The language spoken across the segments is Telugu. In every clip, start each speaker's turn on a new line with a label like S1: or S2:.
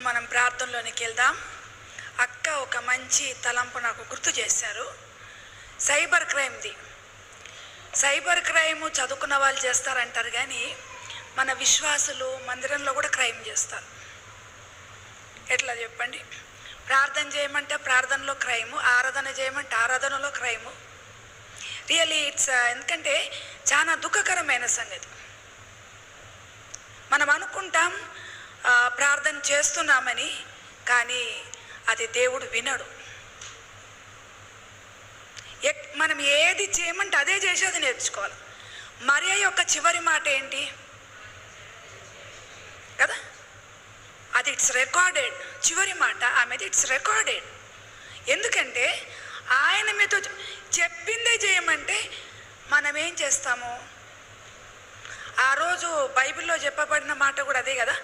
S1: మనం ప్రార్థనలోనికి వెళ్దాం. అక్క ఒక మంచి తలంపు నాకు గుర్తు చేశారు. సైబర్ క్రైమ్ది. సైబర్ క్రైమ్ చదువుకున్న వాళ్ళు చేస్తారంటారు కానీ మన విశ్వాసులు మందిరంలో కూడా క్రైమ్ చేస్తారు. ఎట్లా చెప్పండి? ప్రార్థన చేయమంటే ప్రార్థనలో క్రైము ఆరాధన చేయమంటే ఆరాధనలో క్రైము. రియలీ ఇట్స్ ఎందుకంటే చాలా దుఃఖకరమైన సంగతి. మనం అనుకుంటాం ప్రార్థన చేస్తున్నామని కానీ అది దేవుడు వినడు. ఎక్- మనం ఏది చేయమంటే అదే చేసేది నేర్చుకోవాలి. మరియ యొక్క చివరి మాట ఏంటి? కదా? అది ఇట్స్ రికార్డెడ్. చివరి మాట ఆమెది ఇట్స్ రికార్డెడ్. ఎందుకంటే ఆయన మీతో చెప్పిందే చేయమంటే మనం ఏం చేస్తాము? ఆ రోజు బైబిల్లో చెప్పబడిన మాట కూడా అదే కదా?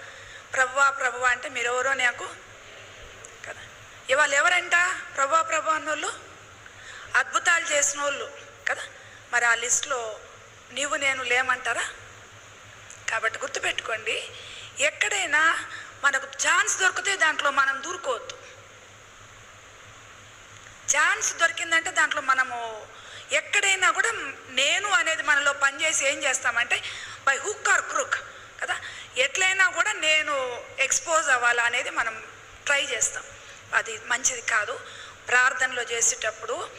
S1: ప్రభువా ప్రభువా అంటే మీరెవరో నాకు కదా. ఇవాళ ఎవరంట? ప్రభువా ప్రభు అన్నోళ్ళు? అద్భుతాలు చేసిన వాళ్ళు కదా. మరి ఆ లిస్టులో నీవు నేను లేమంటారా? కాబట్టి గుర్తుపెట్టుకోండి ఎక్కడైనా మనకు ఛాన్స్ దొరికితే దాంట్లో మనం దూరుకోవద్దు. ఛాన్స్ దొరికిందంటే దాంట్లో మనము ఎక్కడైనా కూడా నేను అనేది మనలో పనిచేసి ఏం చేస్తామంటే బై హుక్ ఆర్ క్రుక్ ఎట్లయినా కూడా నేను ఎక్స్పోజ్ అవ్వాలా అనేది మనం ట్రై చేస్తాం. అది మంచిది కాదు. ప్రార్థనలో చేసేటప్పుడు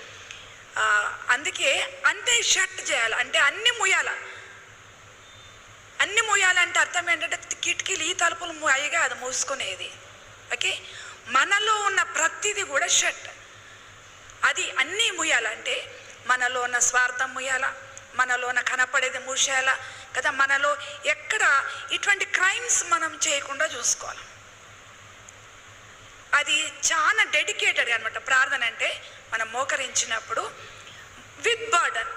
S1: అందుకే అంటే షట్ చేయాలి అంటే అన్ని ముయ్యాల. అన్ని ముయ్యాలంటే అర్థం ఏంటంటే కిటికీలు ఈ తలుపులు అయ్యగా అది మూసుకునేది. ఓకే? మనలో ఉన్న ప్రతిదీ కూడా షట్. అది అన్నీ ముయ్యాలంటే మనలో ఉన్న స్వార్థం ముయ్యాలా. మనలో కనపడేది మూసేయాల కదా? మనలో ఎక్కడ ఇటువంటి క్రైమ్స్ మనం చేయకుండా చూసుకోవాలి. అది చాలా డెడికేటెడ్ అనమాట ప్రార్థన అంటే మనం మోకరించినప్పుడు విత్ బర్డన్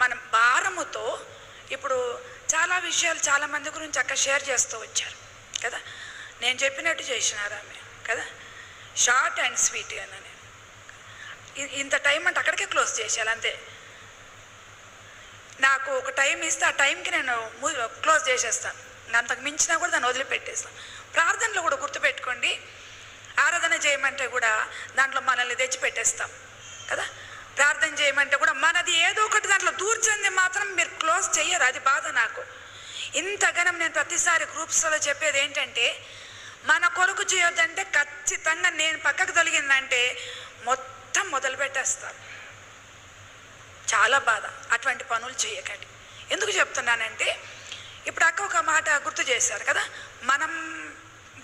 S1: మనం భారముతో ఇప్పుడు చాలా విషయాలు చాలా మంది గురించి అక్కడ షేర్ చేస్తూ వచ్చారు కదా? నేను చెప్పినట్టు చేసినారు ఆమె కదా? షార్ట్ అండ్ స్వీట్ అని ఇంత టైం అంటే అక్కడికే క్లోజ్ చేసేయాలి అంతే. నాకు ఒక టైం ఇస్తే ఆ టైంకి నేను క్లోజ్ చేసేస్తాను అంతకు మించినా కూడా దాన్ని వదిలిపెట్టేస్తాను ప్రార్థనలో కూడా గుర్తుపెట్టుకోండి. ఆరాధన చేయమంటే కూడా దాంట్లో మనల్ని తెచ్చిపెట్టేస్తాం. కదా? ప్రార్థన చేయమంటే కూడా మనది ఏదో ఒకటి దాంట్లో దూర్చంది మాత్రం మీరు క్లోజ్ చేయరు అది బాధ నాకు. ఇంతగానం నేను ప్రతిసారి గ్రూప్స్లో చెప్పేది ఏంటంటే మన కొరకు చేయొద్దంటే ఖచ్చితంగా నేను పక్కకు తొలగిందంటే మొత్తం మొదలు పెట్టేస్తారు చాలా బాధ అటువంటి పనులు చేయకండి. ఎందుకు చెప్తున్నానంటే ఇప్పుడు అక్క ఒక మాట గుర్తు చేశారు కదా మనం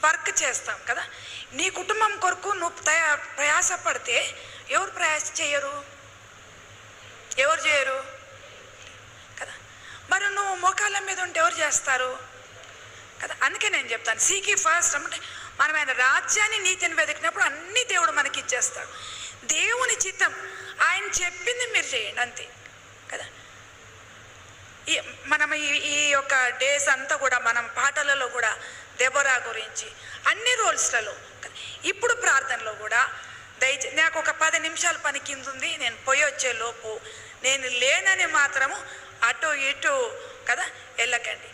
S1: వర్క్ చేస్తాం కదా నీ కుటుంబం కొరకు నువ్వు తయా ప్రయాసపడితే ఎవరు ప్రయాస చేయరు? ఎవరు చేయరు? కదా మరి నువ్వు మోకాళ్ళ మీద ఉంటే ఎవరు చేస్తారు? కదా అందుకే నేను చెప్తాను సీకి ఫస్ట్ అంటే మనం ఆయన రాజ్యాన్ని నీతిని వెతికినప్పుడు అన్ని దేవుడు మనకి ఇచ్చేస్తాడు దేవుని చిత్తం ఆయన చెప్పింది మీరు చేయండి అంతే. కదా? ఈ మనం ఈ ఈ యొక్క డేస్ అంతా కూడా మనం పాటలలో కూడా దెబరా గురించి అన్ని రోల్స్లలో ఇప్పుడు ప్రార్థనలో కూడా దయచే నాకు ఒక పది నిమిషాల పని కింద ఉంది నేను పోయి వచ్చే లోపు నేను లేనని మాత్రము అటు ఇటు కదా? వెళ్ళకండి.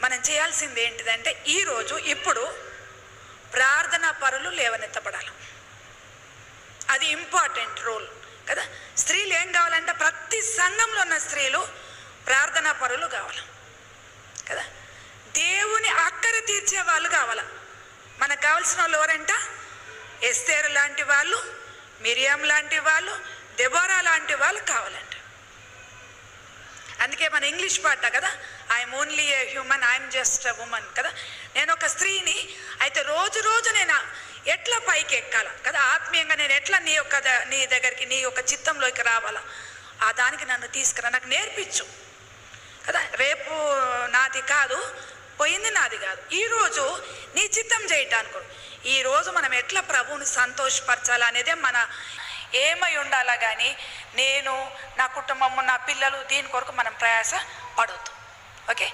S1: మనం చేయాల్సింది ఏంటిదంటే ఈరోజు ఇప్పుడు ప్రార్థనా పరులు లేవనెత్తబడాలి. అది ఇంపార్టెంట్ రోల్. కదా? స్త్రీలు ఏం కావాలంటే ప్రతి సంఘంలో ఉన్న స్త్రీలు ప్రార్థనా పరులు కావాలి. కదా? దేవుని అక్కర తీర్చే వాళ్ళు కావాలి. మనకు కావాల్సిన వాళ్ళు ఎవరంట? ఎస్తేరు లాంటి వాళ్ళు మిరియం లాంటి వాళ్ళు దెబోరా లాంటి వాళ్ళు కావాలంట. అందుకే మన ఇంగ్లీష్ పాట కదా? I'm only a human I'm just a woman కదా? నేను ఒక స్త్రీని అయితే రోజు రోజు నేను ఎట్లా పైకి ఎక్కాల కదా ఆత్మీయంగా నేను ఎట్లా నీ యొక్క ద- నీ దగ్గరికి నీ యొక్క చిత్తంలోకి రావాలా? ఆ దానికి నన్ను తీసుకురా నాకు నేర్పించు. కదా రేపు నాది కాదు పోయింది నాది కాదు. ఈరోజు నీ చిత్తం చేయటానికి ఈరోజు మనం ఎట్లా ప్రభువుని సంతోషపరచాలి అనేదే మన ఏమై ఉండాలా కానీ నేను నా కుటుంబము నా పిల్లలు దీని కొరకు మనం ప్రయాస పడవద్దు ఓకే?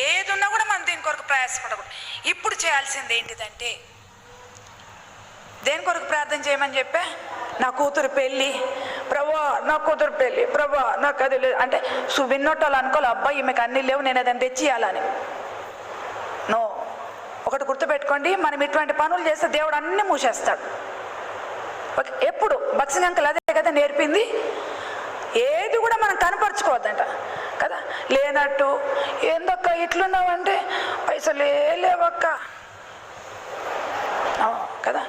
S1: ఏది ఉన్నా కూడా మనం దీని కొరకు ప్రయాస పడకూడదు ఇప్పుడు చేయాల్సింది ఏంటిదంటే దేని కొరకు ప్రార్థన చేయమని చెప్పా? నా కూతురు పెళ్ళి. ప్రభా నా కూతురు పెళ్ళి. ప్రభా నాకు అది లేదు. అంటే సు విన్నోటోళ్ళు అనుకోవాలి అబ్బాయి ఈమెకు అన్ని లేవు నేను అదని తెచ్చియాలని నో. ఒకటి గుర్తుపెట్టుకోండి మనం ఇటువంటి పనులు చేస్తే దేవుడు అన్ని మూసేస్తాడు. ఓకే ఎప్పుడు? బక్సింగ్ అంకల్ అదే కదా నేర్పింది? ఏది కూడా మనం కనపరచుకోవద్దంట. కదా? లేనట్టు ఏందక్క ఇట్లున్నావంటే? పైసలు లేవక్క. కదా?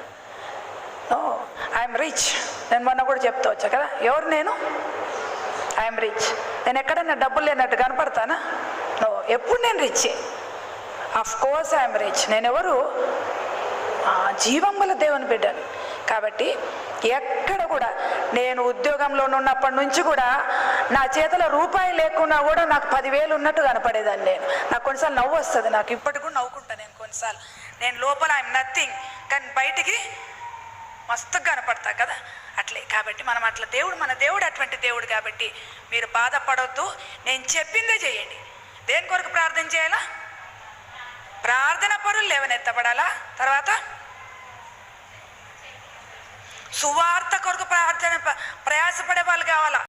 S1: Oh, ఐఎమ్ రిచ్ నేను మొన్న కూడా చెప్తా వచ్చా కదా? ఎవరు నేను? ఐఎమ్ రిచ్ నేను ఎక్కడైనా డబ్బులు లేనట్టు కనపడతానా? నో ఎప్పుడు నేను rich of course I'm rich నేను ఎవరు? ఆ, జీవం గల దేవుని బిడ్డను. కాబట్టి ఎక్కడ కూడా నేను ఉద్యోగంలో ఉన్నప్పటి నుంచి కూడా నా చేతిలో రూపాయి లేకున్నా కూడా నాకు పదివేలు ఉన్నట్టు కనపడేదాన్ని నేను. నాకు కొన్నిసార్లు నవ్వు వస్తుంది. నాకు ఇప్పటికి కూడా నవ్వుకుంటాను నేను కొన్నిసార్లు. నేను లోపల ఐఎమ్ నథింగ్ కానీ బయటికి మస్తుగా కనపడతా కదా? అట్లే. కాబట్టి మనం అట్లా దేవుడు మన దేవుడు అటువంటి దేవుడు కాబట్టి మీరు బాధపడవద్దు నేను చెప్పిందే చేయండి. దేని కొరకు ప్రార్థన చేయాలా? ప్రార్థన పరులు లేవనెత్తబడాలా? తర్వాత సువార్త కొరకు ప్రార్థన ప్రయాసపడే వాళ్ళు కావాలా?